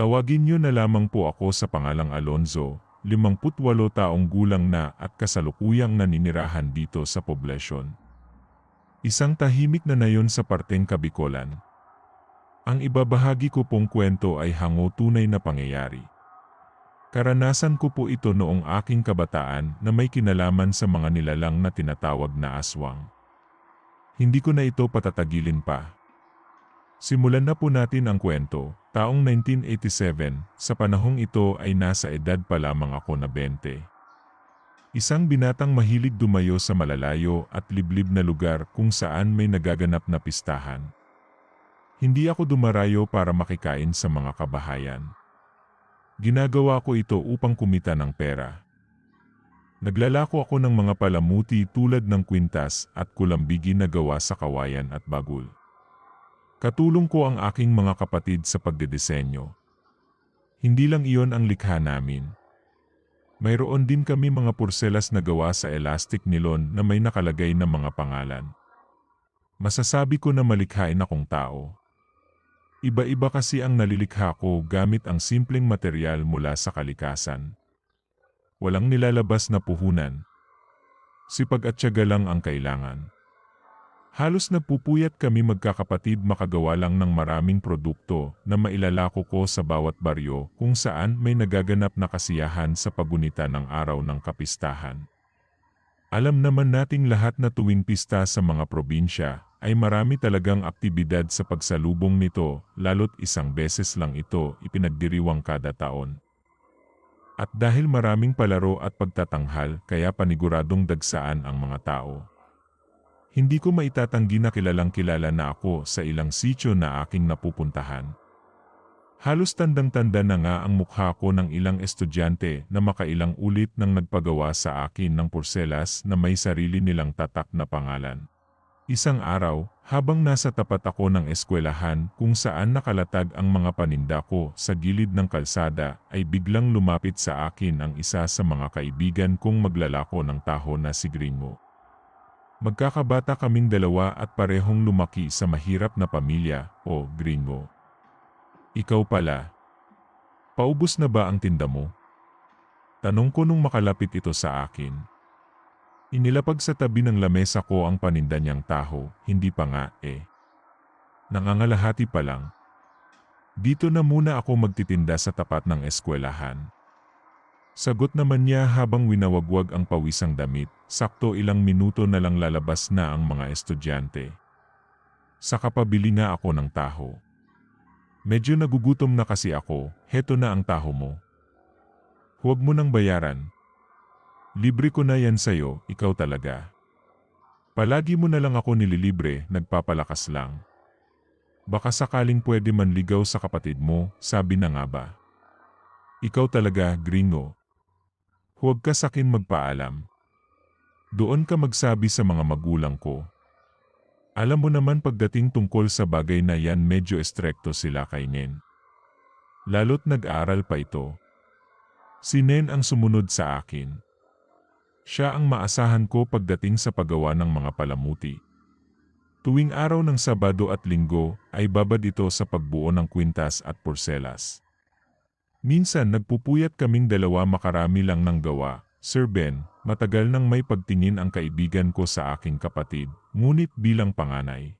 Tawagin niyo na lamang po ako sa pangalang Alonzo, 58 taong gulang na at kasalukuyang naninirahan dito sa poblasyon. Isang tahimik na nayon sa parteng Kabikolan. Ang ibabahagi ko pong kwento ay hango tunay na pangyayari. Karanasan ko po ito noong aking kabataan na may kinalaman sa mga nilalang na tinatawag na aswang. Hindi ko na ito patatagilin pa. Simulan na po natin ang kwento. Taong 1987, sa panahong ito ay nasa edad pa lamang ako na 20. Isang binatang mahilig dumayo sa malalayo at liblib na lugar kung saan may nagaganap na pistahan. Hindi ako dumarayo para makikain sa mga kabahayan. Ginagawa ko ito upang kumita ng pera. Naglalako ako ng mga palamuti tulad ng kwintas at kulambigi na gawa sa kawayan at bagul. Katulong ko ang aking mga kapatid sa pagdedesenyo. Hindi lang iyon ang likha namin. Mayroon din kami mga porselas na gawa sa elastic nilon na may nakalagay na mga pangalan. Masasabi ko na malikhain akong tao. Iba-iba kasi ang nalilikha ko gamit ang simpleng material mula sa kalikasan. Walang nilalabas na puhunan. Sipag at tiyaga lang ang kailangan. Halos napupuyat kami magkakapatid makagawa lang ng maraming produkto na mailalako ko sa bawat baryo kung saan may nagaganap na kasiyahan sa pagunita ng araw ng kapistahan. Alam naman nating lahat na tuwing pista sa mga probinsya ay marami talagang aktibidad sa pagsalubong nito lalo't isang beses lang ito ipinagdiriwang kada taon. At dahil maraming palaro at pagtatanghal kaya paniguradong dagsaan ang mga tao. Hindi ko maitatanggi na kilalang kilala na ako sa ilang sityo na aking napupuntahan. Halos tandang-tanda na nga ang mukha ko ng ilang estudyante na makailang ulit nang nagpagawa sa akin ng porselas na may sarili nilang tatak na pangalan. Isang araw, habang nasa tapat ako ng eskwelahan kung saan nakalatag ang mga paninda ko sa gilid ng kalsada ay biglang lumapit sa akin ang isa sa mga kaibigan kong maglalako ng taho na si Gringo. Magkakabata kaming dalawa at parehong lumaki sa mahirap na pamilya, o Gringo. Ikaw pala. Paubos na ba ang tinda mo? Tanong ko nung makalapit ito sa akin. Inilapag sa tabi ng lamesa ko ang paninda niyang taho, hindi pa nga eh. Nangangalahati pa lang. Dito na muna ako magtitinda sa tapat ng eskwelahan. Sagot naman niya habang winawagwag ang pawisang damit, sakto ilang minuto na lang lalabas na ang mga estudyante. Sa kapabili nga ako ng taho. Medyo nagugutom na kasi ako, heto na ang taho mo. Huwag mo nang bayaran, Libre ko na yan sa'yo, ikaw talaga. Palagi mo na lang ako nililibre, nagpapalakas lang. Baka sakaling pwede manligaw sa kapatid mo, sabi na nga ba. Ikaw talaga, gringo. Huwag ka sakin magpaalam. Doon ka magsabi sa mga magulang ko. Alam mo naman pagdating tungkol sa bagay na yan medyo estrekto sila kay Nen. Lalo't nag-aaral pa ito. Si Nen ang sumunod sa akin. Siya ang maasahan ko pagdating sa paggawa ng mga palamuti. Tuwing araw ng Sabado at Linggo ay babad ito sa pagbuo ng kwintas at porselas. Minsan nagpupuyat kaming dalawa makarami lang ng gawa. Sir Ben, matagal nang may pagtingin ang kaibigan ko sa aking kapatid, ngunit bilang panganay.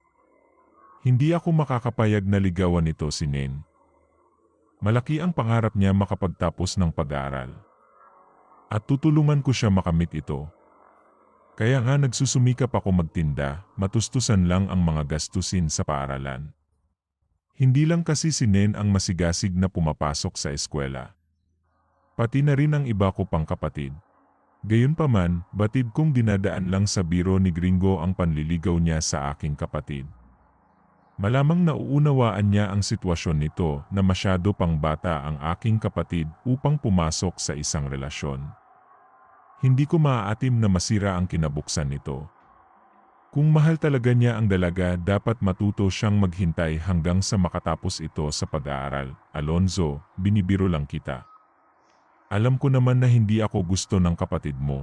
Hindi ako makakapayag na ligawan ito si Nen. Malaki ang pangarap niya makapagtapos ng pag-aaral. At tutulungan ko siya makamit ito. Kaya nga nagsusumikap ako magtinda, matustusan lang ang mga gastusin sa paaralan. Hindi lang kasi si Nen ang masigasig na pumapasok sa eskwela. Pati na rin ang iba ko pang kapatid. Gayunpaman, batid kong dinadaan lang sa biro ni Gringo ang panliligaw niya sa aking kapatid. Malamang nauunawaan niya ang sitwasyon nito na masyado pang bata ang aking kapatid upang pumasok sa isang relasyon. Hindi ko maaatim na masira ang kinabuksan nito. Kung mahal talaga niya ang dalaga dapat matuto siyang maghintay hanggang sa makatapos ito sa pag-aaral. Alonzo, binibiro lang kita. Alam ko naman na hindi ako gusto ng kapatid mo.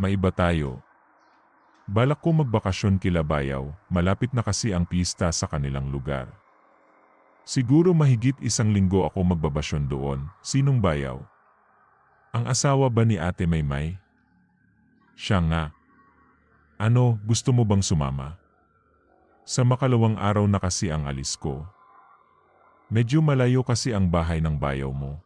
Maiba tayo. Balak ko magbakasyon kila Bayaw, malapit na kasi ang pista sa kanilang lugar. Siguro mahigit isang linggo ako magbabasyon doon. Sinong bayaw? Ang asawa ba ni Ate Maymay? Siya nga. Ano, gusto mo bang sumama? Sa makalawang araw na kasi ang alis ko. Medyo malayo kasi ang bahay ng bayaw mo.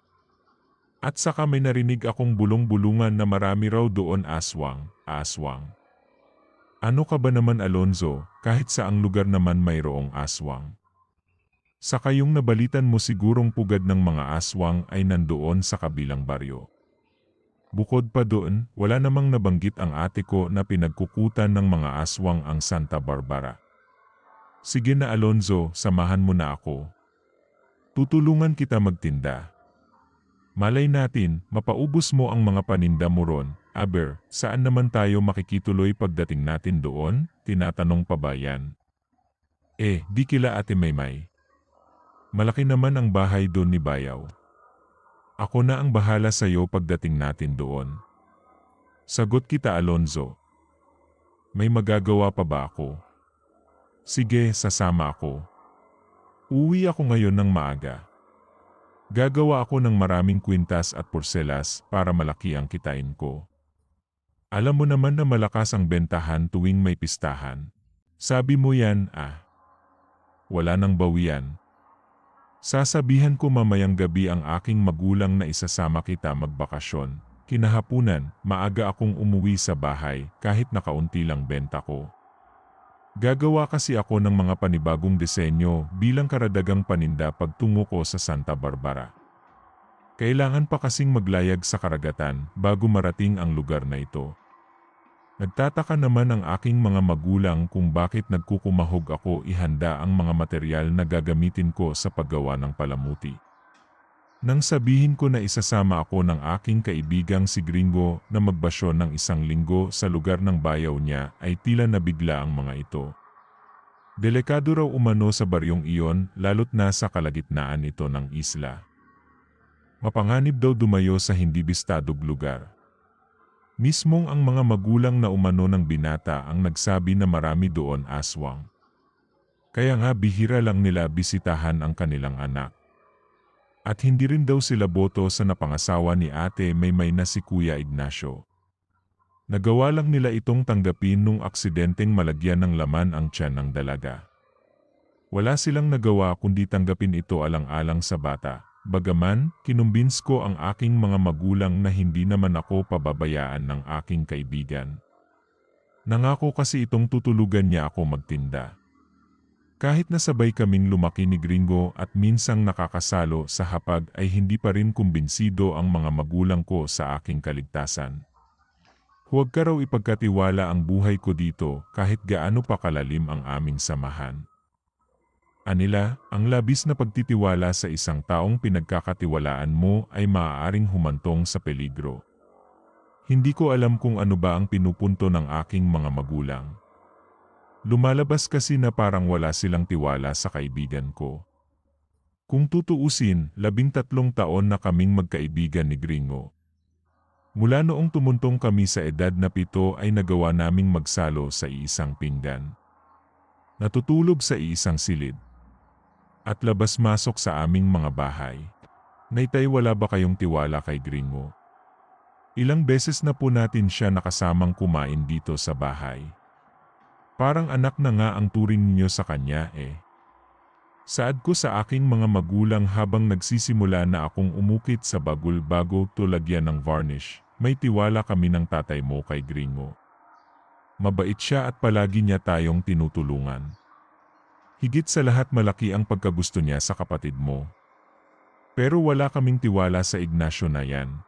At saka may narinig akong bulong-bulungan na marami raw doon aswang, aswang. Ano ka ba naman Alonzo, kahit sa ang lugar naman mayroong aswang. Saka yung nabalitan mo sigurong pugad ng mga aswang ay nandoon sa kabilang baryo. Bukod pa doon, wala namang nabanggit ang ate ko na pinagkukutan ng mga aswang ang Santa Barbara. Sige na Alonzo, samahan mo na ako. Tutulungan kita magtinda. Malay natin, mapaubos mo ang mga paninda mo ron. Aber, saan naman tayo makikituloy pagdating natin doon? Tinatanong pa ba? Eh, di kila ate Maymay. Malaki naman ang bahay doon ni Bayaw. Ako na ang bahala sa iyo pagdating natin doon. Sagot kita Alonzo. May magagawa pa ba ako? Sige, sasama ako. Uwi ako ngayon ng maaga. Gagawa ako ng maraming kwintas at porselas para malaki ang kitain ko. Alam mo naman na malakas ang bentahan tuwing may pistahan. Sabi mo yan, ah. Wala nang bawian. Sasabihan ko mamayang gabi ang aking magulang na isasama kita magbakasyon. Kinahapunan, maaga akong umuwi sa bahay kahit nakaunti lang benta ko. Gagawa kasi ako ng mga panibagong disenyo bilang karadagang paninda pagtungo ko sa Santa Barbara. Kailangan pa kasing maglayag sa karagatan bago marating ang lugar na ito. Nagtataka naman ang aking mga magulang kung bakit nagkukumahog ako ihanda ang mga material na gagamitin ko sa paggawa ng palamuti. Nang sabihin ko na isasama ako ng aking kaibigang si Gringo na magbasyon ng isang linggo sa lugar ng bayaw niya ay tila nabigla ang mga ito. Delikado raw umano sa baryong iyon lalot na sa kalagitnaan ito ng isla. Mapanganib daw dumayo sa hindi bistadog lugar. Mismong ang mga magulang na umano ng binata ang nagsabi na marami doon aswang. Kaya nga bihira lang nila bisitahan ang kanilang anak. At hindi rin daw sila boto sa napangasawa ni ate Maymay na si Kuya Ignacio. Nagawa lang nila itong tanggapin nung aksidenteng malagyan ng laman ang tiyan ng dalaga. Wala silang nagawa kundi tanggapin ito alang-alang sa bata. Bagaman, kinumbins ko ang aking mga magulang na hindi naman ako pababayaan ng aking kaibigan. Nangako kasi itong tutulugan niya ako magtinda. Kahit nasabay kaming lumaki ni Gringo at minsang nakakasalo sa hapag ay hindi pa rin kumbinsido ang mga magulang ko sa aking kaligtasan. Huwag ka raw ipagkatiwala ang buhay ko dito kahit gaano pa kalalim ang aming samahan. Anila, ang labis na pagtitiwala sa isang taong pinagkakatiwalaan mo ay maaaring humantong sa peligro. Hindi ko alam kung ano ba ang pinupunto ng aking mga magulang. Lumalabas kasi na parang wala silang tiwala sa kaibigan ko. Kung tutuusin, labing tatlong taon na kaming magkaibigan ni Gringo. Mula noong tumuntong kami sa edad na pito ay nagawa naming magsalo sa iisang pinggan. Natutulog sa iisang silid at labas-masok sa aming mga bahay. Naitay wala ba kayong tiwala kay Gringo? Ilang beses na po natin siya nakasamang kumain dito sa bahay. Parang anak na nga ang turing ninyo sa kanya eh. Saad ko sa aking mga magulang habang nagsisimula na akong umukit sa bagul bago tulagyan ng varnish, may tiwala kami ng tatay mo kay Gringo. Mabait siya at palagi niya tayong tinutulungan. Higit sa lahat malaki ang pagkagusto niya sa kapatid mo. Pero wala kaming tiwala sa Ignacio na yan.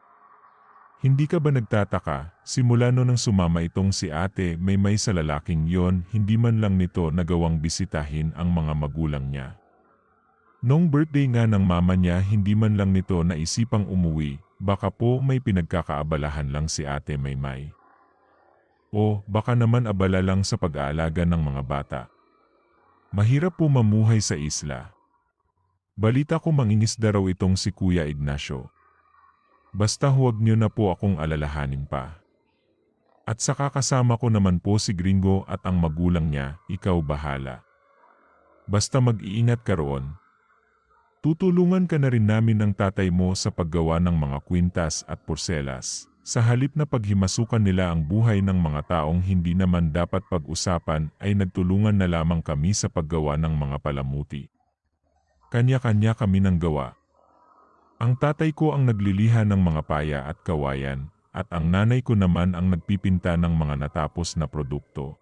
Hindi ka ba nagtataka, simula no nang sumama itong si ate may may sa lalaking yon, hindi man lang nito nagawang bisitahin ang mga magulang niya. Nung birthday nga ng mama niya hindi man lang nito naisipang umuwi, baka po may pinagkakaabalahan lang si ate Maymay. O baka naman abala lang sa pag-aalaga ng mga bata. Mahirap po mamuhay sa isla. Balita ko mangingisda raw itong si Kuya Ignacio. Basta huwag niyo na po akong alalahanin pa. At saka kasama ko naman po si Gringo at ang magulang niya, ikaw bahala. Basta mag-iingat ka roon. Tutulungan ka na rin namin ng tatay mo sa paggawa ng mga kwintas at porselas. Sa halip na paghimasukan nila ang buhay ng mga taong hindi naman dapat pag-usapan ay nagtulungan na lamang kami sa paggawa ng mga palamuti. Kanya-kanya kami ng gawa. Ang tatay ko ang nagliliha ng mga paya at kawayan, at ang nanay ko naman ang nagpipinta ng mga natapos na produkto.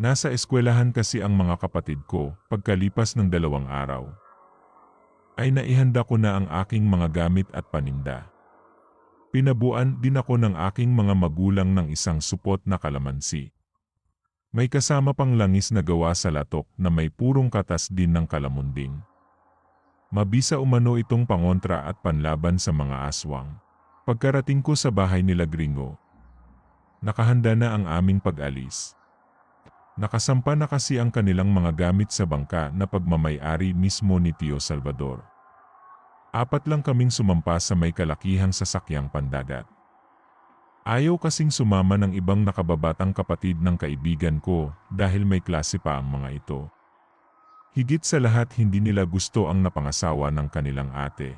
Nasa eskwelahan kasi ang mga kapatid ko pagkalipas ng dalawang araw. Ay naihanda ko na ang aking mga gamit at paninda. Pinabuan din ako ng aking mga magulang ng isang supot na kalamansi. May kasama pang langis na gawa sa latok na may purong katas din ng kalamunding. Mabisa umano itong pangontra at panlaban sa mga aswang. Pagkarating ko sa bahay nila gringo, nakahanda na ang aming pag-alis. Nakasampa na kasi ang kanilang mga gamit sa bangka na pagmamayari mismo ni Tio Salvador. Apat lang kaming sumampa sa may kalakihang sasakyang pandagat. Ayaw kasing sumama ng ibang nakababatang kapatid ng kaibigan ko dahil may klase pa ang mga ito. Higit sa lahat hindi nila gusto ang napangasawa ng kanilang ate.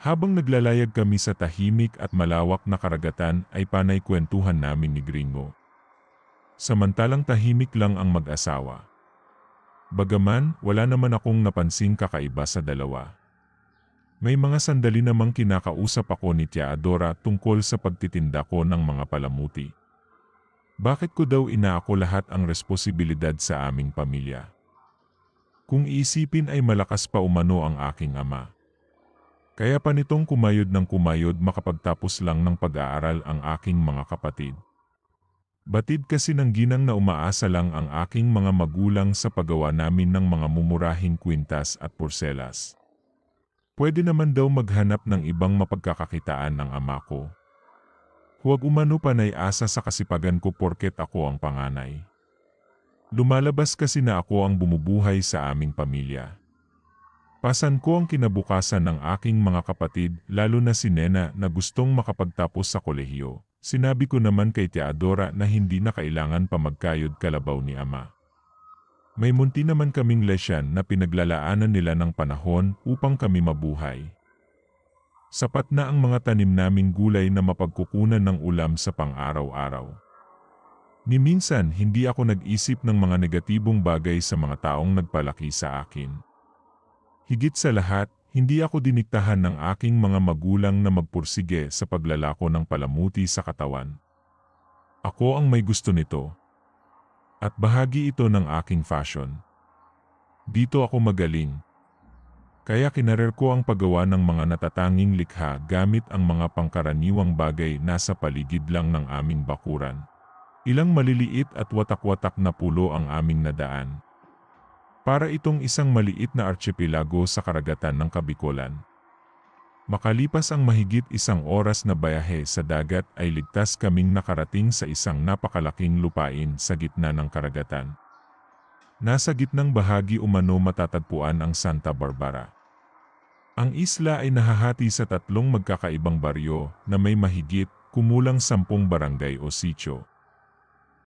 Habang naglalayag kami sa tahimik at malawak na karagatan ay panay kwentuhan namin ni Gringo. Samantalang tahimik lang ang mag-asawa. Bagaman, wala naman akong napansing kakaiba sa dalawa. May mga sandali namang kinakausap ako ni Tia Adora tungkol sa pagtitinda ko ng mga palamuti. Bakit ko daw inaako lahat ang responsibilidad sa aming pamilya? Kung iisipin ay malakas pa umano ang aking ama. Kaya pa nitong kumayod ng kumayod makapagtapos lang ng pag-aaral ang aking mga kapatid. Batid kasi ng ginang na umaasa lang ang aking mga magulang sa paggawa namin ng mga mumurahing kwintas at porselas. Pwede naman daw maghanap ng ibang mapagkakakitaan ng ama ko. Huwag umano panay asa sa kasipagan ko porket ako ang panganay. Lumalabas kasi na ako ang bumubuhay sa aming pamilya. Pasan ko ang kinabukasan ng aking mga kapatid, lalo na si Nena na gustong makapagtapos sa kolehiyo. Sinabi ko naman kay Teodora na hindi na kailangan pa magkayod kalabaw ni Ama. May munti naman kaming lesyan na pinaglalaanan nila ng panahon upang kami mabuhay. Sapat na ang mga tanim naming gulay na mapagkukunan ng ulam sa pang-araw-araw. Ni minsan hindi ako nag-isip ng mga negatibong bagay sa mga taong nagpalaki sa akin. Higit sa lahat, hindi ako diniktahan ng aking mga magulang na magpursige sa paglalako ng palamuti sa katawan. Ako ang may gusto nito, at bahagi ito ng aking fashion. Dito ako magaling. Kaya kinarer ko ang paggawa ng mga natatanging likha gamit ang mga pangkaraniwang bagay nasa paligid lang ng aming bakuran. Ilang maliliit at watak-watak na pulo ang aming nadaan. Para itong isang maliit na archipelago sa karagatan ng Kabikolan. Makalipas ang mahigit isang oras na bayahe sa dagat ay ligtas kaming nakarating sa isang napakalaking lupain sa gitna ng karagatan. Nasa gitnang bahagi umano matatagpuan ang Santa Barbara. Ang isla ay nahahati sa tatlong magkakaibang baryo na may mahigit kumulang sampung barangay o sityo.